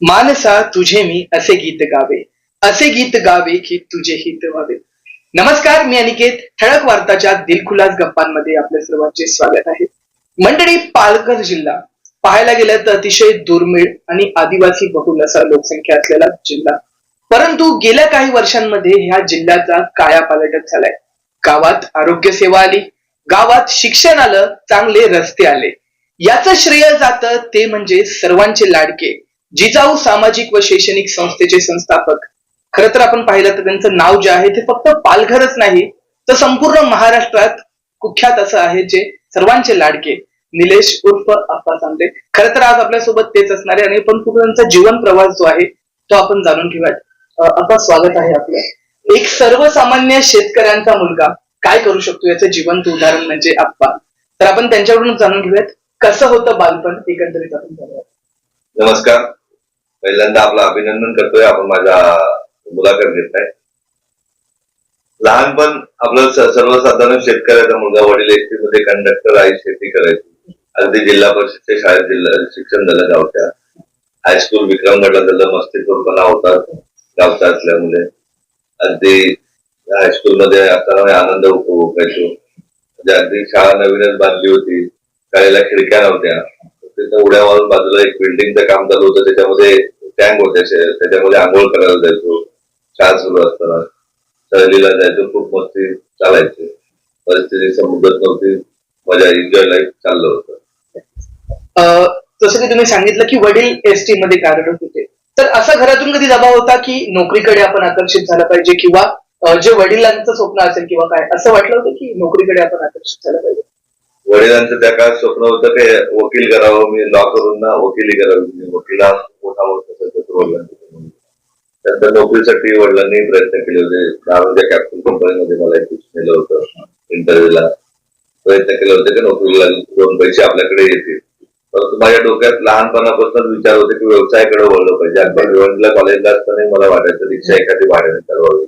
मानसा तुझे मी असे गीत गावे असे गीत गावे की तुझे हित व्हावे. नमस्कार मी अनिकेत ठळक वार्ताच्या दिलखुलास गप्पांमध्ये आपल्या सर्वांचे स्वागत आहे. मंडळी पालघर जिल्हा. पाहायला गेलं तर अतिशय दुर्मिळ आणि आदिवासी बहुल असा लोकसंख्या असलेला जिल्हा. परंतु गेल्या काही वर्षांमध्ये ह्या जिल्ह्याचा कायापालटच झालाय. गावात आरोग्य सेवा आली गावात शिक्षण आलं चांगले रस्ते आले. याचं श्रेय जातं ते म्हणजे सर्वांचे लाडके. जिजाऊ सामाजिक व शैक्षणिक संस्थेचे संस्थापक. खर तर आपण पाहिलं तर त्यांचं नाव जे आहे ते फक्त पालघरच नाही तर संपूर्ण महाराष्ट्रात कुख्यात असं आहे जे सर्वांचे लाडके निलेश उर्फ आप्पा सांगते. खर तर आज आपल्यासोबत तेच असणार आहे आणि पण खूप त्यांचा जीवन प्रवास जो आहे तो आपण जाणून घेऊयात. आप्पा स्वागत आहे आपलं. एक सर्वसामान्य शेतकऱ्यांचा मुलगा काय करू शकतो याचं जिवंत उदाहरण म्हणजे आप्पा. तर आपण त्यांच्याकडून जाणून घेऊयात कसं होतं बालपण एकंदरीत आपण जाणूयात. नमस्कार. पहिल्यांदा आपलं अभिनंदन करतोय. आपण माझ्या मुलाखत घेत आहे लहानपण आपलं सर्वसाधारण शेतकऱ्याचा मुलगा वडील एसटीमध्ये कंडक्टर आई शेती करायची. अगदी जिल्हा परिषदच्या शाळेत जिल्हा शिक्षण झालं गावच्या. हायस्कूल विक्रमगडला झालं मस्तीपूरपणा होता गावचा असल्यामुळे. अगदी हायस्कूल मध्ये असताना आनंद उपभोगायचो. म्हणजे अगदी शाळा नवीनच बांधली होती. शाळेला खिडक्या नव्हत्या. तिथं उड्या मारून बाजूला एक बिल्डिंगचं काम चालू होतं. त्याच्यामध्ये टँक होते. त्याच्यामध्ये आंघोळ करायला जायचो. शाळा सुरू असताना. सहलीला जायचो. खूप मस्ती चालायची. परिस्थिती समुद्रात नव्हती. मजा एन्जॉय लाईफ चाललं होतं. जसं की तुम्ही सांगितलं की वडील एस टी मध्ये कार्यरत होते. तर असा घरातून कधी दबाव होता की नोकरीकडे आपण आकर्षित झालं पाहिजे किंवा जे वडिलांचं स्वप्न असेल किंवा काय असं वाटलं होतं की नोकरीकडे आपण आकर्षित झालं पाहिजे? वडिलांचं त्या काळात स्वप्न होतं की वकील करावं मी लॉ करून ना वकिली करावी. मी वकिला मोठा मोठा वडिलांचं त्यानंतर नोकरीसाठी वडिलांनी प्रयत्न केले होते. दहावीच्या कॅप्टन कंपनीमध्ये मला एक नेलं होतं. इंटरव्ह्यूला प्रयत्न केले होते की नोकरीला दोन पैसे आपल्याकडे येतील. परंतु माझ्या डोक्यात लहानपणापासून विचार होते की व्यवसायाकडे वळलं पाहिजे. अकबर भिवंडीला कॉलेजला असताना मला वाटायचं रिक्षा एखादी भाड्याने चालवावी.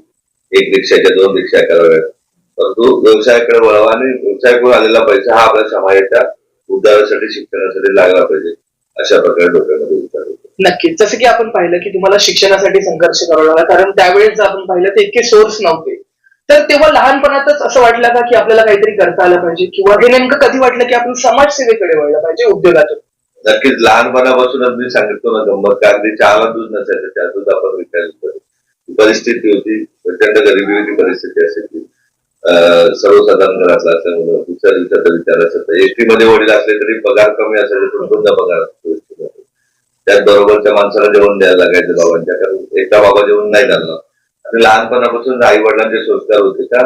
एक रिक्षाच्या दोन रिक्षा कराव्यात. परंतु व्यवसायाकडे वळवा आणि व्यवसायाकडून आलेला पैसा हा आपल्या समाजाच्या उद्धारासाठी शिक्षणासाठी लागला पाहिजे अशा प्रकारे डोक्यामध्ये विचार नक्कीच. जसं की आपण पाहिलं की तुम्हाला शिक्षणासाठी संघर्ष करावा लागला कारण त्यावेळेस आपण पाहिलं तर इतके सोर्स नव्हते. तर तेव्हा लहानपणातच असं वाटलं का की आपल्याला काहीतरी करता आलं पाहिजे किंवा हे नेमकं कधी वाटलं की आपण समाजसेवेकडे वळलं पाहिजे उद्योगातून? नक्कीच लहानपणापासूनच मी सांगितलो ना गंमत का अगदी चहाला दूध नसायचं त्या दूध आपण ही परिस्थिती होती प्रचंड गरिबी होती परिस्थिती असायची सर्वसाधारण घरातला असल्यामुळं दुसऱ्या दिवसाचा विचार असायचा एसटी मध्ये वडील असले तरी पगार कमी असायचे पण कोणता पगार असतो SD बरोबरच्या माणसाला जेवण द्यायला लागायचं बाबांच्या कारण एकटा बाबा जेवण नाही घालणार आणि लहानपणापासून आई वडिलांचे संस्कार होते का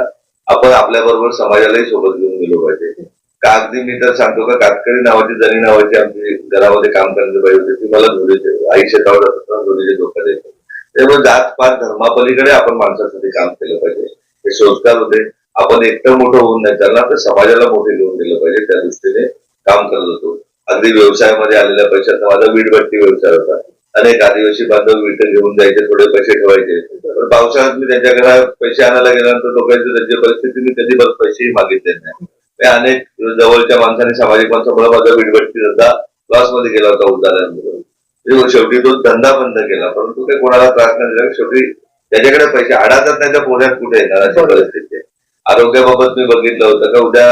आपण आपल्या बरोबर समाजालाही सोबत घेऊन गेलो पाहिजे. का अगदी मी तर सांगतो का कातकरी नावाची जणी नावाची आमची घरामध्ये काम करणारी बाई होती. ती मला धुरीचे आई शेतावर असताना धुळीचे धोका द्यायचे त्यामुळे जात पात धर्मापलीकडे आपण माणसासाठी काम केलं पाहिजे. हे संस्कार होते. आपण एकटं मोठं होऊन नाही चालणार तर समाजाला मोठे घेऊन गेलं पाहिजे त्या दृष्टीने काम करत होतो. अगदी व्यवसायामध्ये आलेल्या पैशाचा माझा वीटभट्टी व्यवसाय होता. अनेक आदिवासी बांधव विट घेऊन जायचे थोडे पैसे ठेवायचे. पण पावसाळ्यात मी त्यांच्या घरात पैसे आणायला गेल्यानंतर लोकांची त्यांची परिस्थिती मी कधी बस पैसेही मागितले नाही. अनेक जवळच्या माणसांनी सामाजिक माणसामुळे माझा वीटभट्टी धंदा मध्ये गेला होता उदाहरण म्हणजे शेवटी तो धंदा बंद केला परंतु काही कोणाला त्रास नाही दिला शेवटी त्याच्याकडे पैसे आडाचाच नाही तर पुण्यात कुठे येणार अशी. परिस्थिती आहे. आरोग्याबाबत मी बघितलं होतं का उद्या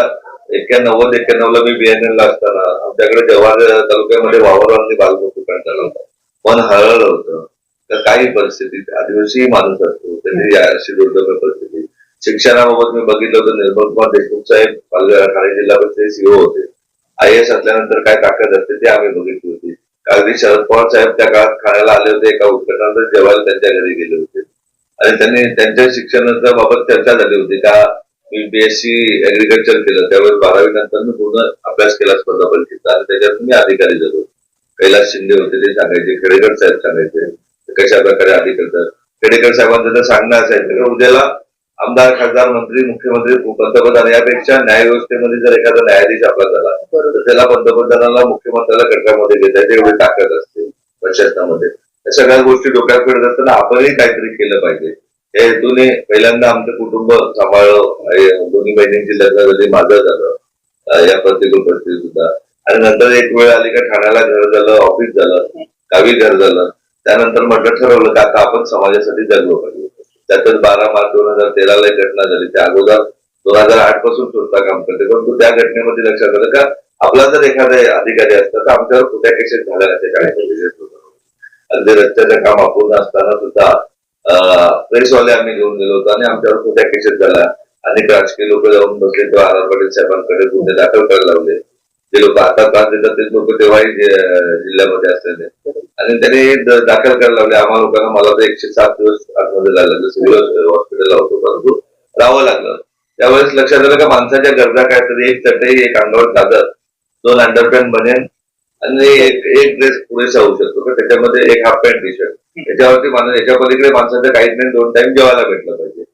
एक्क्याण्णव एक्क्याण्णव ला मी बीएनएल ला असताना आमच्याकडे जव्हार तालुक्यामध्ये वावरवांनी आणि बालमजूर झाला होता मन हळहळ होतं. तर काही परिस्थितीत आदिवासी माणूस असतो त्यांनी अशी दुर्दैव परिस्थिती. शिक्षणाबाबत मी बघितलं होतं निर्मल कुमार देशमुख साहेब पालघर ठाणे जिल्हा परिषदेचे सीओ होते. आय एस असल्यानंतर काय ताकद असते ते आम्ही बघितली होती. अगदी शरद पवार साहेब त्या काळात खाण्याला आले होते एका उत्कटानंतर जेवायला त्यांच्या घरी गेले होते. आणि त्यांनी त्यांच्या शिक्षणाच्या बाबत चर्चा झाली होती का मी बीएससी ऍग्रिकल्चर केलं त्यावेळेस बारावी नंतर मी पूर्ण अभ्यास केला स्पर्धा परीक्षेचा आणि त्याच्यात मी अधिकारी झालो. कैलास शिंदे होते ते सांगायचे खेडेकर साहेब सांगायचे कशा प्रकारे अधिकारी खेडेकर साहेबांचं तर सांगणं असायचं उद्याला आमदार खासदार मंत्री मुख्यमंत्री पंतप्रधान यापेक्षा न्याय व्यवस्थेमध्ये जर एखादा न्यायाधीश आपला झाला तर त्याला पंतप्रधानाला मुख्यमंत्र्याला खटकामध्ये घेता एवढी ताकद असते प्रशासनामध्ये. या सगळ्या गोष्टी डोक्यात फिरत असताना आपणही काहीतरी केलं पाहिजे. या हेतूने पहिल्यांदा आमचं कुटुंब सांभाळलं. दोन्ही बहिणींची लग्न झाली माझं झालं. या प्रतिकूल परिस्थितीत सुद्धा. आणि नंतर एक वेळ आली का ठाण्याला घर झालं ऑफिस झालं गावी घर झालं. त्यानंतर म्हटलं ठरवलं की आता आपण समाजासाठी जगलो पाहिजे. त्यातच बारा मार्च दोन हजार तेराला एक घटना झाली. त्या अगोदर दोन हजार आठपासून सुद्धा काम करते. परंतु त्या घटनेमध्ये लक्षात आलं का आपला जर एखादा अधिकारी असता तर आमच्यावर कुठल्या केसेस झाल्या ते काय अगदी रस्त्याचं काम अपूर्ण असताना सुद्धा प्रेसवाले आम्ही घेऊन गेलो होतो आणि आमच्यावर खोट्या केसेस झाला अनेक राजकीय लोक जाऊन बसले तेव्हा आर. आर. पाटील साहेबांकडे गुन्हे दाखल करायला लावले. जे लोक आता त्रास देतात ते लोक तेव्हाही जिल्ह्यामध्ये असलेले. आणि त्यांनी दाखल करायला लावले. आम्हा लोकांना मला तर एकशे सात दिवस आतमध्ये लागलं. सिव्हिल हॉस्पिटलला होतो परंतु राहावं लागलं. त्यावेळेस लक्षात आलं का माणसाच्या गरजा काय तरी एक चटई एक अंगावर चादर दोन अंडरपॅन्ट बनेन आणि एक एक ड्रेस पुरेसा होऊ शकतो. का त्याच्यामध्ये एक हाफ पॅन्ट टी शर्ट त्याच्यावरती माणूस याच्या पलीकडे माणसाचं काहीच नाही दोन टाइम जेवायला भेटलं पाहिजे.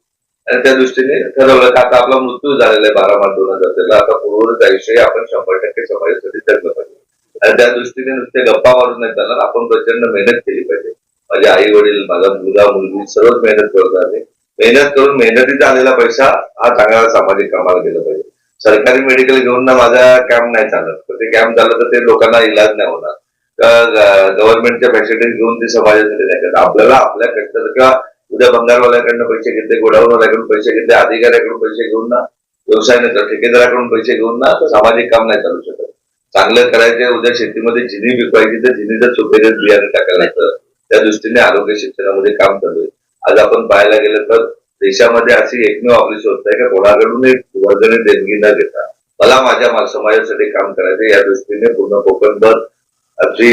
आणि त्या दृष्टीने ठरवलं की आता आपला मृत्यू झालेला आहे बारा मार्च दोन हजार तेरा आता पूर्वच आयुष्य हे आपण शंभर टक्के समाजासाठी जगलं पाहिजे. आणि त्या दृष्टीने नुसते गप्पा मारून नाही चालणार आपण प्रचंड मेहनत केली पाहिजे. माझे आई वडील माझा मुलगा मुलगी सर्वच मेहनत करत आले मेहनत करून मेहनतीचा आलेला पैसा हा चांगला सामाजिक कामाला गेला पाहिजे. सरकारी मेडिकल घेऊन ना माझा कॅम्प नाही चालत. तर ते कॅम्प झालं तर ते लोकांना इलाज नाही होणार. गव्हर्नमेंटच्या फॅसिलिटीज घेऊन ते समाजासाठी नाही करत? आपल्याला आपल्या कष्टाचं किंवा उद्या बंगालवाल्याकडनं पैसे घेतले गोडाऊनवाल्याकडून पैसे घेतले अधिकाऱ्याकडून पैसे घेऊन ना व्यवसाय नाही चालत, ठेकेदाराकडून पैसे घेऊन ना तर सामाजिक काम नाही चालू शकत. चांगलं करायचं उद्या शेतीमध्ये जिनी विकवायची तर जिनीचं चुकीचं बियाणे टाकायला लागतं. त्या दृष्टीने आरोग्य शिक्षणामध्ये काम चालू आहे. आज आपण पाहायला गेलं तर देशामध्ये अशी एकमेव आपली संस्था आहे की कोणाकडून एक वर्गणी देणगी न घेता मला माझ्या समाजासाठी काम करायचं या दृष्टीने पूर्ण कोकणभर अगदी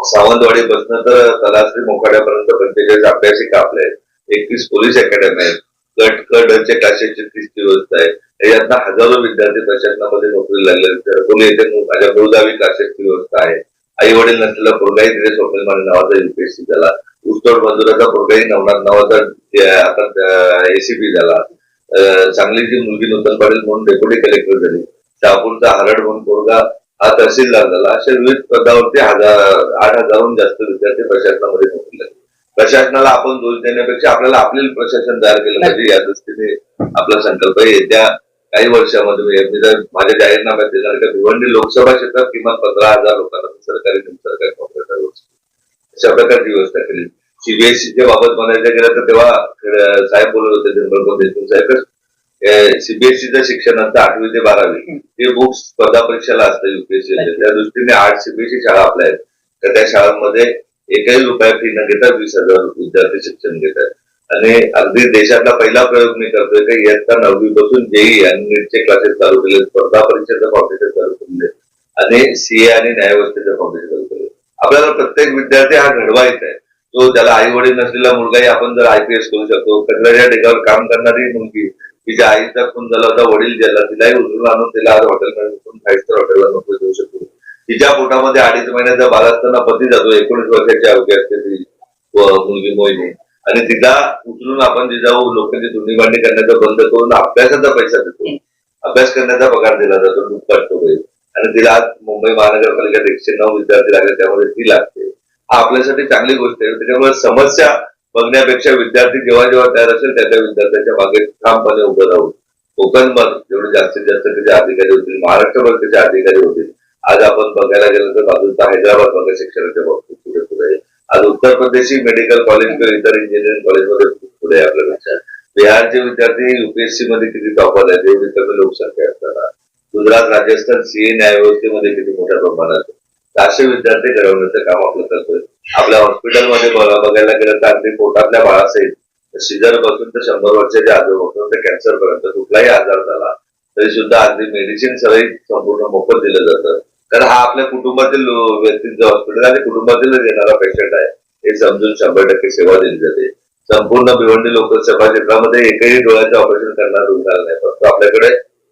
सावंतवाडी पासून तर तलाश्री मोखाड्यापर्यंत पंचेचाळीस अभ्यासिक आपल्या आहेत. एकवीस पोलीस अकॅडमी आहेत. कट कडचे काशेचे तीस व्यवस्था आहे. यातनं हजारो विद्यार्थी प्रशासनामध्ये नोकरी लागले कोणी येथे माझ्या बहुदावी काशेची व्यवस्था आहे. आई वडील नसलेला पोरगाही तिथे स्वप्नील माने नावाचा युपीएससी झाला. ऊसतोड मजुराचा पुरगाई नवनाथ नावाचा आता एसीपी झाला. सांगलीची मुलगी नूतन पाटील म्हणून डेप्युटी कलेक्टर झाली. शहापूरचा हरड म्हणून पोरगा हा तहसीलदार झाला. अशा विविध पदावरती हजार आठ हजारहून जास्त विद्यार्थी प्रशासनामध्ये नोकरी लागले प्रशासनाला आपण दोष देण्यापेक्षा आपल्याला आपले प्रशासन तयार केलं पाहिजे. या दृष्टीने आपला संकल्प येत्या काही वर्षामध्ये मी- जर माझ्या जाहीरनाम्यात देणार का भिवंडी लोकसभा क्षेत्रात किमान पंधरा हजार लोकांना सरकारी सरकारी नोकऱ्या अशा प्रकारची व्यवस्था केली. सीबीएसईच्या बाबत म्हणायचं गेलं तर तेव्हा साहेब बोलत होते निर्मल देशमुख साहेब सीबीएसईचं शिक्षण असतं आठवी ते बारावी ते बुक्स स्पर्धा परीक्षेला असतं युपीएससी त्या दृष्टीने आठ सीबीएसई शाळा आपल्या आहेत. तर त्या शाळांमध्ये एकही रुपया फी न घेता वीस हजार विद्यार्थी शिक्षण घेतात. आणि अगदी देशातला पहिला प्रयोग मी करतोय की इयत्ता नववी पासून जेई आणि नीटचे क्लासेस चालू केले स्पर्धा परीक्षेचं फाउंडेशन चालू केले आणि सीए आणि न्यायव्यवस्थेचं फाउंडेशन चालू केले. आपल्याला प्रत्येक विद्यार्थी हा घडवायचा आहे. तो ज्याला आई वडील नसलेला मुलगाही आपण जर आयपीएस करू शकतो कचऱ्याच्या ठिकाणावर काम करणारी मुलगी तिच्या आईचा खून झाला होता वडील ज्याला तिलाही उचलून आणून तिला आज हॉटेलमध्ये फाईव्ह स्टार हॉटेलला नोकरी देऊ शकतो तिच्या पोटामध्ये अडीच महिन्याचा बाल असताना पती जातो एकोणीस वर्षाची अवघी असते ती मुलगी मोहिनी. आणि तिला उचलून आपण जिजाऊ लोकांची धुणी भांडी करण्याचा बंद करून अभ्यासाचा पैसा देतो. अभ्यास करण्याचा पगार दिला जातो दुप्पट तो आणि तिला आज मुंबई महानगरपालिकेत एकशे नऊ विद्यार्थी लागले त्यामध्ये ती लागते. हा आपल्यासाठी चांगली गोष्ट आहे. त्याच्यामुळे समस्या बघण्यापेक्षा विद्यार्थी जेव्हा जेव्हा तयार असेल त्या त्या विद्यार्थ्यांच्या मागे ठामपणे उभं राहून. कोकणभर जेवढे जास्तीत जास्त त्याचे अधिकारी होतील महाराष्ट्रभर त्याचे अधिकारी होतील. आज आपण बघायला गेलं तर बाजूचा हैदराबाद बघा शिक्षणाच्या बाबतीत पुढे पुढे आहे. आज उत्तर प्रदेशी मेडिकल कॉलेज किंवा इतर इंजिनिअरिंग कॉलेजमध्ये पुढे आहे आपल्यापेक्षा. बिहारचे विद्यार्थी युपीएससी मध्ये किती टॉपर आहेत एवढी कमी लोकसंख्या असताना. गुजरात राजस्थान सीए न्यायव्यवस्थेमध्ये किती मोठ्या प्रमाणात असे विद्यार्थी घडवण्याचं काम आपलं करतोय. आपल्या हॉस्पिटलमध्ये बघा- बघायला गेलं तर अगदी पोटातल्या बाळासहित सिजरपासून ते शंभर वर्षाच्या आजोबापासून ते कॅन्सर पर्यंत कुठलाही आजार झाला तरी सुद्धा अगदी मेडिसिन सगळी संपूर्ण मोफत दिलं जातं. कारण हा आपल्या कुटुंबातील व्यक्तींचं हॉस्पिटल आणि कुटुंबातील येणारा पेशंट आहे. हे समजून शंभर टक्के सेवा दिली जाते. संपूर्ण भिवंडी लोकसभा क्षेत्रामध्ये एकही डोळ्याचं ऑपरेशन करणार रुग्णालय नाही. फक्त आपल्याकडे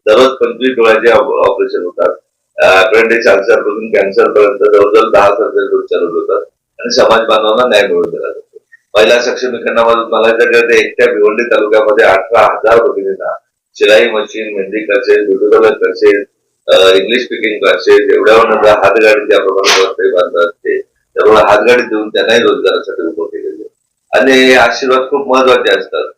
दररोज पंचवीस डोळ्याचे ऑपरेशन होतात. अपेंडिक्स कॅन्सरपासून कॅन्सर पर्यंत जवळजवळ दहा सर्जरी रोज होतात. आणि समाज बांधवांना न्याय मिळवून दिला जातो. महिला सक्षमीकरणामध्ये मला जर ते एकट्या भिवंडी तालुक्यामध्ये अठरा हजार भगिनींना शिलाई machine mehndi classes beauty parlour classes English speaking classes एवढ्यावर हातगाडी ज्याप्रमाणे वरती बांधतात ते त्यामुळे हातगाडी देऊन त्यांनाही रोजगारासाठी उभं केलेले आणि हे आशीर्वाद खूप महत्त्वाचे असतात.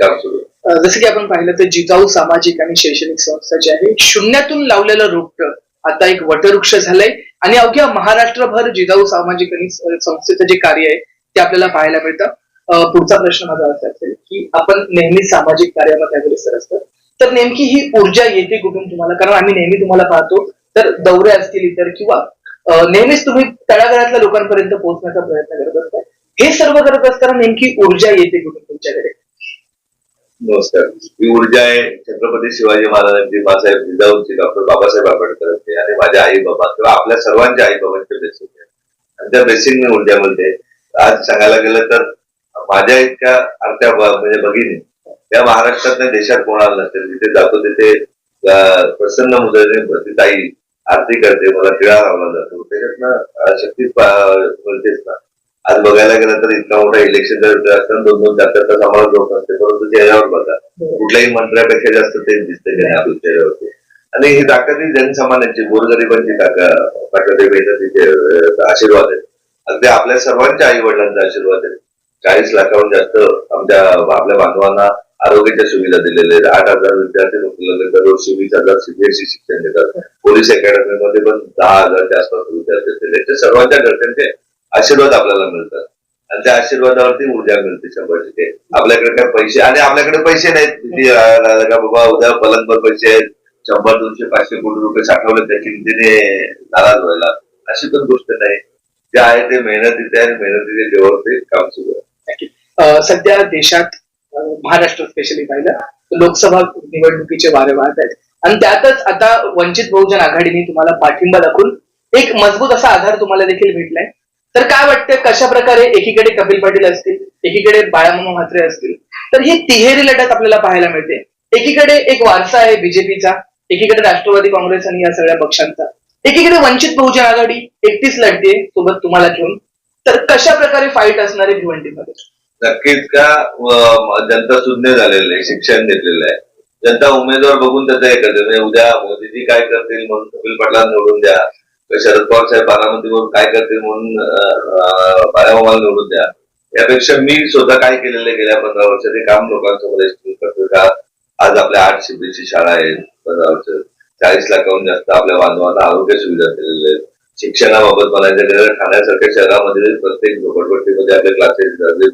काम सुरू. जसं की आपण पाहिलं तर जिजाऊ सामाजिक आणि शैक्षणिक संस्था जी आहे शून्यातून लावलेलं रोपट. आता एक वटवृक्ष झालंय. आणि अवघ्या महाराष्ट्रभर जिजाऊ सामाजिक आणि संस्थेचं जे कार्य आहे ते आपल्याला पाहायला मिळतं. पुढचा प्रश्न माझा असा असेल की आपण नेहमी सामाजिक कार्यामध्ये अग्रेसर असतात. तर नेमकी ही ऊर्जा येते कुठून तुम्हाला? कारण आम्ही नेहमी तुम्हाला पाहतो तर दौरे असतील इतर किंवा नेहमीच तुम्ही तळागाळातल्या लोकांपर्यंत पोहोचण्याचा प्रयत्न करत असता हे सर्व करत असताना नेमकी ऊर्जा येते कुठून तुमच्याकडे? नमस्कार. ही ऊर्जा आहे छत्रपती शिवाजी महाराजांची बाबासाहेब जिजाऊंची डॉक्टर बाबासाहेब आंबेडकरांची आणि माझ्या आई बाबा किंवा आपल्या सर्वांच्या आई बाबांचे बेसिक आहे आणि त्या बेसिक ऊर्जा म्हणते आज सांगायला गेलं तर माझ्या इतक्या आरत्या म्हणजे भगिनी त्या महाराष्ट्रात देशात कोणाला नसेल जिथे जातो तिथे प्रसन्न मुद्रेने प्रतिताई आरती करते मला टिळा लावला जातो. त्याच्यातनं शक्ती मिळतेच ना. आज बघायला गेलं तर इतका मोठा इलेक्शन असताना दोन दोन चार चार तास आम्हाला लोक असते परंतु चेहऱ्यावर बघा. कुठल्याही मंत्र्यापेक्षा जास्त ते दिसते की नाही आपल्या चेहऱ्यावरती. आणि ही ताकद ही जनसामान्यांची गोरगरिबांची ताकद ताकद आशीर्वाद आहे अगदी आपल्या सर्वांच्या आई वडिलांचा आशीर्वाद आहे चाळीस लाखाहून जास्त आमच्या आपल्या बांधवांना आरोग्याच्या सुविधा दिलेल्या आहेत. आठ हजार विद्यार्थी नोकरीला दरवर्षी वीस हजार सीबीएसई शिक्षण देतात. पोलीस अकॅडमीमध्ये पण दहा हजारच्या आसपास विद्यार्थी दिले ते सर्वांच्या घरच्यांचे आशीर्वाद आपल्याला मिळतात. आणि त्या आशीर्वादावरती ऊर्जा मिळते शंभर टक्के आपल्याकडे काय पैसे आणि आपल्याकडे पैसे नाहीत. का बाबा उद्या पलंगभर पैसे आहेत. शंभर दोनशे पाचशे कोटी रुपये साठवले त्या किमतीने नाराज व्हायला. अशी पण गोष्ट नाही. जे आहे ते मेहनतीचे आहे मेहनतीचे जेव्हा ते काम सुरू आहे. सध्या देशात महाराष्ट्र स्पेशली पाहिलं तर लोकसभा निवडणुकीचे वारे वाहत आहेत. आणि त्यातच आता वंचित बहुजन आघाडीने तुम्हाला पाठिंबा दाखवून एक मजबूत असा आधार तुम्हाला देखील भेटलाय. तर काय वाटतं कशा प्रकारे एकीकडे कपिल पाटील असतील एकीकडे बाळामामा म्हात्रे असतील? तर ही तिहेरी लढत आपल्याला पाहायला मिळते. एकीकडे एक वारसा आहे बीजेपीचा एकीकडे राष्ट्रवादी काँग्रेस आणि या सगळ्या पक्षांचा. एकीकडे वंचित बहुजन आघाडी एकटीच लढते सोबत तुम्हाला घेऊन. तर कशा प्रकारे फाईट असणार भिवंडीमध्ये? नक्कीच का? जनता सुज्ञ झालेलं आहे शिक्षण घेतलेलं आहे. जनता उमेदवार बघून त्याचं हे करते. म्हणजे उद्या मोदीजी काय करतील म्हणून कपिल पाटलांना निवडून द्या. शरद पवार साहेब बारामतीवरून काय करतील म्हणून बारामाला निवडून द्या. यापेक्षा मी स्वतः काय केलेलं आहे गेल्या पंधरा वर्षात हे काम लोकांसमोर एक्सप्लेन करतो का? आज आपल्या आठ शिबिरची शाळा आहे पंधरा वर्ष चाळीस लाखाहून जास्त आपल्या बांधवांना आरोग्य सुविधा दिलेल्या आहेत. शिक्षणाबाबत म्हणायचं गेलं ठाण्यासारख्या शहरामध्ये प्रत्येक झोपडपट्टीमध्ये आपले क्लासेस झाले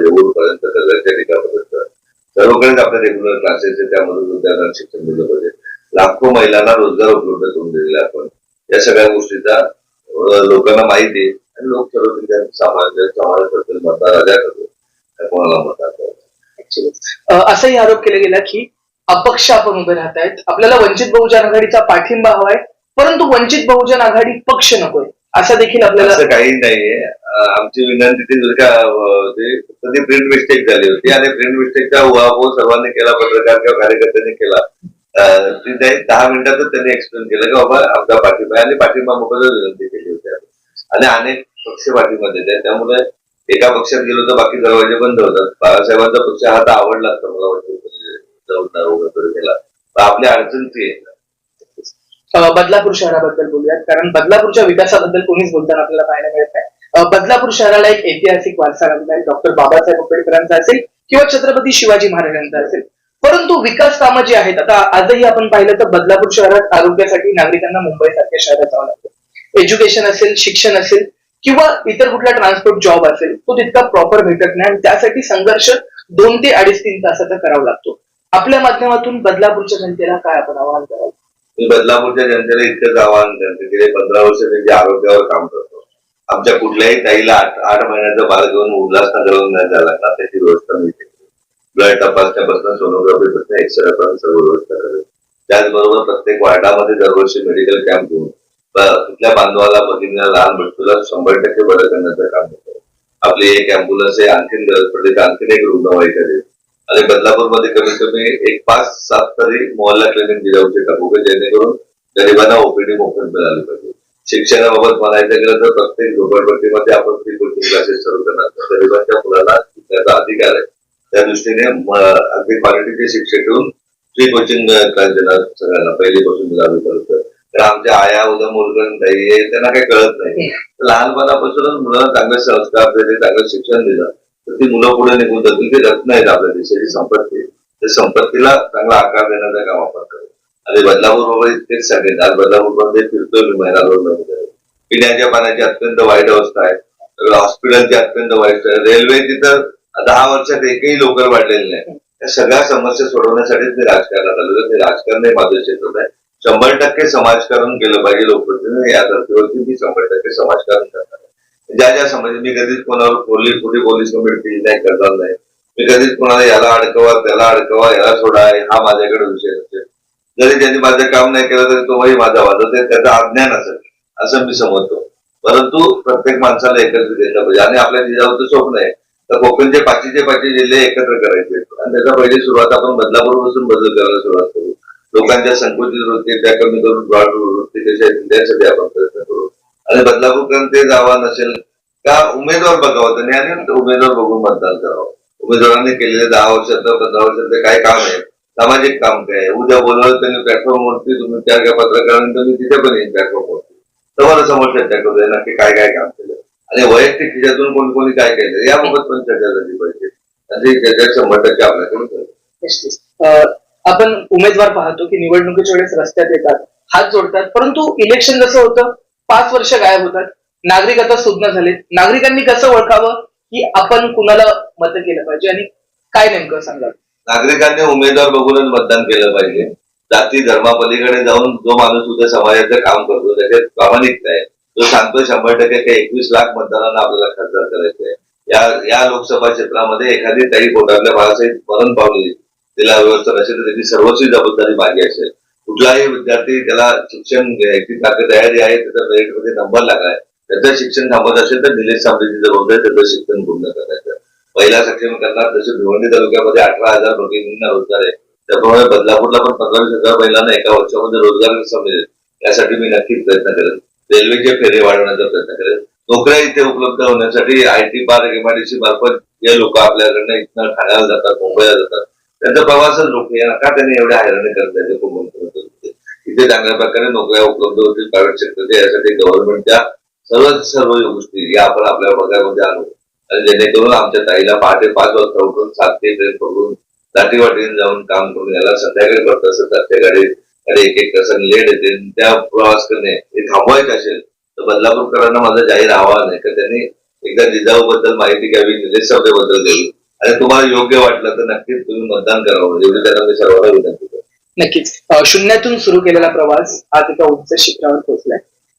येऊर पर्यंत कल्याणच्या सर्वकडेच आपले रेग्युलर क्लासेस आहेत त्यामधून विद्यार्थ्यांना शिक्षण दिलं पाहिजे. लाखो महिलांना रोजगार उपलब्ध करून दिलेला आपण. या सगळ्या गोष्टीचा लोकांना माहिती आहे आणि लोक ठरवतील समाज समाजाबद्दल मतदार राजा करतो कोणाला मतदार करतो असाही आरोप केला गेला की अपक्ष आपण उभे राहत आहेत. आपल्याला वंचित बहुजन आघाडीचा पाठिंबा हवाय परंतु वंचित बहुजन आघाडी पक्ष नकोय. असं देखील आपल्याला असं काही नाहीये. आमची विनंती ती जर का ते प्रिंट मिस्टेक झाली होती आणि प्रिंट मिस्टेकचा उहापोह सर्वांनी केला पत्रकार किंवा कार्यकर्त्यांनी केला. दहा मिनिटातच त्यांनी एक्सप्लेन केलं की बाबा आमचा पाठिंबा आणि पाठिंबा मोबदला विनंती केली होती आणि अनेक पक्ष पाठिंबा देते त्यामुळे एका पक्षात गेलो तर बाकी दरवाजे बंद होतात. बाळासाहेबांचा पक्ष हा तर आवडला असता मला वाटतं. वगैरे केला आपल्या अडचण बदलापूर शहराबद्दल बोलूयात. कारण बदलापूरच्या विकासाबद्दल कोणीच बोलताना आपल्याला पाहायला मिळत नाही. बदलापूर शहराला एक ऐतिहासिक वारसा लागला आहे. डॉक्टर बाबासाहेब आंबेडकरांचा असेल किंवा छत्रपती शिवाजी महाराजांचा असेल. परंतु विकास कामं जी आहेत आता आजही आपण पाहिलं तर बदलापूर शहरात आरोग्यासाठी नागरिकांना मुंबईसारख्या शहरात जावं लागतं. एज्युकेशन असेल शिक्षण असेल किंवा इतर कुठला ट्रान्सपोर्ट जॉब असेल तो तितका प्रॉपर भेटत नाही. आणि त्यासाठी संघर्ष दोन ते अडीच तीन तासाचा करावा लागतो. आपल्या माध्यमातून बदलापूरच्या जनतेला काय आपण आवाहन कराल? बदलापूरच्या जनतेला इतकंच आवाहन करते गेले पंधरा वर्ष त्यांच्या आरोग्यावर काम करतो. आमच्या कुठल्याही ताईला आठ आठ महिन्याचं बाळ घेऊन उल्हासनगरहून नाही झाला त्याची व्यवस्था मिळते. ब्लड तपासण्यापासून सोनोग्राफीपासून एक्सरे पर्यंत सर्व व्यवस्था करते. त्याचबरोबर प्रत्येक वार्डामध्ये दरवर्षी मेडिकल कॅम्प घेऊन तिथल्या बांधवाला भगिनीला लहान मृत्यूला शंभर टक्के बरं करण्याचं काम होतं. आपली एक अँब्युलन्स आहे आणखीन गरज पडली तर आणखीन एक रुग्णवाहिका देईल आणि बदलापूरमध्ये कमीत कमी एक पाच सात तरी मोहल्ला क्लिनिक दिलं टाकू की जेणेकरून गरिबांना ओपीडी मोफत मिळाली पाहिजे. शिक्षणाबाबत म्हणायचं गेलं तर प्रत्येक झोपडपट्टीमध्ये आपण फ्री कोचिंग क्लासेस सुरू करणार. गरिबांच्या मुलाला शिकण्याचा अधिकार आहे. त्या दृष्टीने अगदी क्वालिटीचे शिक्षक ठेवून फ्री कोचिंग क्लास देणार सगळ्यांना. पहिलीपासून लागू करत तर आमच्या आया उद्या मुलगण ताई हे त्यांना काही कळत नाही. तर लहानपणापासूनच मुलांना चांगले संस्कार दिले चांगलं शिक्षण दिलं तर ती मुलं पुढे निघून जातील ती रत्न आहेत आपल्या देशाची संपत्ती. त्या संपत्तीला चांगला आकार देण्याचं काम आपण करू आणि बदलापूर तेच सांगेन. आज बदलापूरमध्ये फिरतोय मी दोन महिने पिण्याच्या पाण्याची अत्यंत वाईट अवस्था आहे. तर हॉस्पिटलची अत्यंत वाईट रेल्वे तिथं दहा वर्षात एकही लोकर वाढलेली नाही. या सगळ्या समस्या सोडवण्यासाठीच मी राजकारणात आलो ते राजकारण हे माझं क्षेत्र आहे. शंभर टक्के समाजकारण केलं पाहिजे लोकप्रतिनिधी. या धर्तीवरती मी शंभर टक्के समाजकारण करणार ज्या ज्या समज मी कधीच कोणावर पोलीस कुठे पोलीस कमिटी नाही करणार नाही. मी कधीच कोणाला याला अडकवा त्याला अडकवा याला सोडा हा माझ्याकडे विषय नसेल. जरी त्यांनी माझं काम नाही केलं तरी तोही माझा वाजत ते त्याचं अज्ञान असेल असं मी समजतो. परंतु प्रत्येक माणसाला एकत्रित येतं. पाहिजे आणि आपल्या जिजाऊचं स्वप्न आहे तर कोकणचे पाचशेचे पाचशे जिल्हे एकत्र करायचे. आणि त्याचा पहिली सुरुवात आपण बदलापूरपासून बदल करायला सुरुवात करू. लोकांच्या संकुचित वृत्ती त्या कमी करून ब्रॉड वृत्ती कशा त्यासाठी आपण प्रयत्न करू. आणि बदलापूरकडे तेच आव्हान असेल का उमेदवार बघावं. त्यांनी आणि उमेदवार बघून मतदान करावं. उमेदवारांनी केलेले दहा वर्षाचं पंधरा वर्षातलं काय काम आहे? सामाजिक काम काय आहे? उद्या बोलवलं त्यांनी प्लॅटफॉर्मवरती तुम्ही त्या पत्रकारांनी तुम्ही तिथे पण येईल प्लॅटफॉर्मवरती समोर समोर चर्चा करूया नक्की काय काय काम केलं. आणि वैयक्तिक तिच्यातून कोणी कोणी काय केलं याबाबत पण चर्चा झाली पाहिजे. आणि शंभर टक्के आपल्याकडून आपण उमेदवार पाहतो की निवडणुकीच्या वेळेस रस्त्यात येतात हात जोडतात परंतु इलेक्शन जसं होतं पाच वर्ष गायब होतात नागरिक आता सुज्ञ झालेत. नागरिकांनी कसं ओळखावं की आपण कुणाला मत केलं पाहिजे आणि काय नेमकं सांगा नागरिकांनी उमेदवार बघूनच मतदान केलं पाहिजे. जाती धर्मापलीकडे जाऊन जो माणूस उद्या समाजाचं काम करतो त्याच्यात प्रामाणिकता आहे. तो सांगतो शंभर टक्के काही एकवीस लाख मतदारांना आपल्याला खासदार करायचं आहे या या लोकसभा क्षेत्रामध्ये एखादी ताई पोटातल्या बाळासाहेब मरण पावली तिला व्यवस्था नसेल तर त्याची सर्वस्वी जबाबदारी मागे असेल. कुठलाही विद्यार्थी त्याला शिक्षण घ्यायची ताकद तयारी आहे त्याचा मेरिटमध्ये नंबर लागलाय. त्याचं शिक्षण थांबत असेल तर निलेश सांबळेची जबाबदारी त्याचं शिक्षण पूर्ण करायचं. पहिला सक्षम करणार तसे भिवंडी तालुक्यामध्ये अठरा हजार भगिनींना रोजगार आहे. त्याप्रमाणे बदलापूरला पण पंधरावीस हजार महिलांना एका वर्षामध्ये रोजगार कसा मिळेल. यासाठी मी नक्कीच प्रयत्न करेन. रेल्वेचे फेरे वाढवण्याचा प्रयत्न करेल. नोकऱ्या इथे उपलब्ध होण्यासाठी आय टी पार्क एमआयडीसी मार्फत जे लोक आपल्याकडनं इथनं ठाण्याला जातात मुंबईला जातात त्यांचा प्रवासच रोखले का त्यांनी एवढ्या हैराणी करत आहेत इथे चांगल्या प्रकारे नोकऱ्या उपलब्ध होतील प्रायव्हेट सेक्टरच्या यासाठी गव्हर्नमेंटच्या सर्व सर्व गोष्टी या आपण आपल्या भागामध्ये आणू. आणि जेणेकरून आमच्या ताईला पहाटे पाच वाजता उठून सात ते ट्रेन पकडून दाटीवाटीने जाऊन काम करून याला संध्याकाळी करत असतात त्या गाडी अरे एक एक तासाने लेट येते त्या प्रवास करणे हे थांबवायचं असेल तर बदलापूरकरांना माझं जाहीर आव्हान आहे. की त्यांनी एकदा जिजाऊ बद्दल माहिती घ्यावी निलेशबद्दल घ्यावी. आणि तुम्हाला योग्य वाटलं तर नक्कीच तुम्ही मतदान करावं. म्हणजे एवढी त्यांना मी सर्वांना विनंती करतो. नक्कीच. शून्यातून सुरू केलेला प्रवास आज एका उंच शिखरावर पोहोचलाय.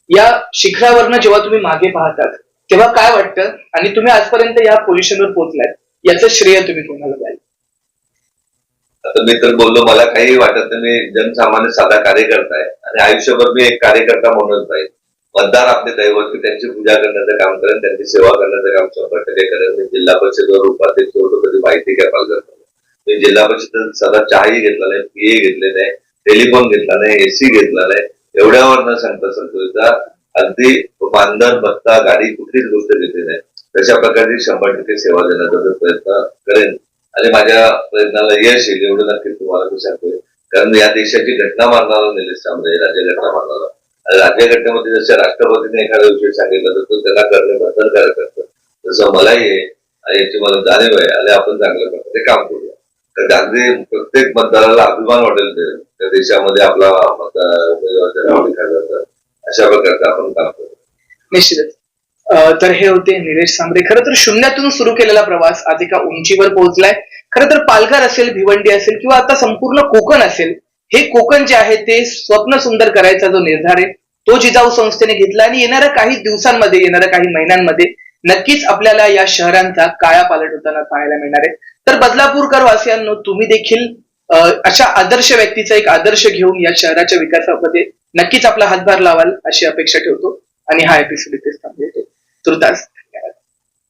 या शिखरावरनं जेव्हा तुम्ही मागे पाहतात तेव्हा काय वाटतं? आणि तुम्ही आजपर्यंत या पोझिशनवर पोहोचलाय याचं श्रेय तुम्ही कोणाला द्याल? आता मी तर बोललो मला काही वाटत नाही मी जनसामान्य साधा कार्यकर्ता आहे. आणि आयुष्यभर मी एक कार्यकर्ता म्हणूनच पाहिजे मतदार आपले दैवत त्यांची पूजा करण्याचं काम करेन त्यांची सेवा करण्याचं काम शंभर टक्के करेन. मी जिल्हा परिषदेवर उपाध्यक्ष होतो कधी माहिती काय पालघर मी जिल्हा परिषद साधा चहाही घेतला नाही पीए घेतले नाही टेलिफोन घेतला नाही एसी घेतला नाही. एवढ्यावर न सांगता संतोषचा अगदी मानधन भत्ता गाडी कुठलीच गोष्ट घेतली नाही. तशा प्रकारची शंभर टक्के सेवा देण्याचा प्रयत्न करेन. आणि माझ्या प्रयत्नाला यश येईल एवढं नक्कीच तुम्हाला मी सांगतोय कारण या देशाची घटना मारणारा निलेश राज्य राज्यघटना मारणारा राज्य राज्यघटनेमध्ये जसं राष्ट्रपतीने एखादा विषय सांगितलं तर तो त्याला करणे बंधनकारक असतं. तसं मलाही आहे आणि याची मला जाणीव आहे आणि आपण चांगल्या प्रकारे काम करूया. तर गांधी प्रत्येक मतदाराला अभिमान वाटेल ते. त्या देशामध्ये आपला मतदार उमेदवार नाव अशा प्रकारचं आपण काम करू निश्चितच. तर हे होते निलेश सांबरे. खरं तर शून्यातून सुरू केलेला प्रवास आज एका उंचीवर पोहोचलाय. खरं तर पालघर असेल भिवंडी असेल किंवा आता संपूर्ण कोकण असेल हे कोकण जे आहे ते स्वप्न सुंदर करायचा जो निर्धार आहे तो जिजाऊ संस्थेने घेतला आणि येणाऱ्या काही दिवसांमध्ये येणाऱ्या काही महिन्यांमध्ये नक्कीच आपल्याला या शहरांचा काया पालट होताना पाहायला मिळणार आहे. तर बदलापूरकर वासियांनो तुम्ही देखील अशा आदर्श व्यक्तीचा एक आदर्श घेऊन या शहराच्या विकासामध्ये नक्कीच आपला हातभार लावाल अशी अपेक्षा ठेवतो. आणि हा एपिसोड इथेच tudo tá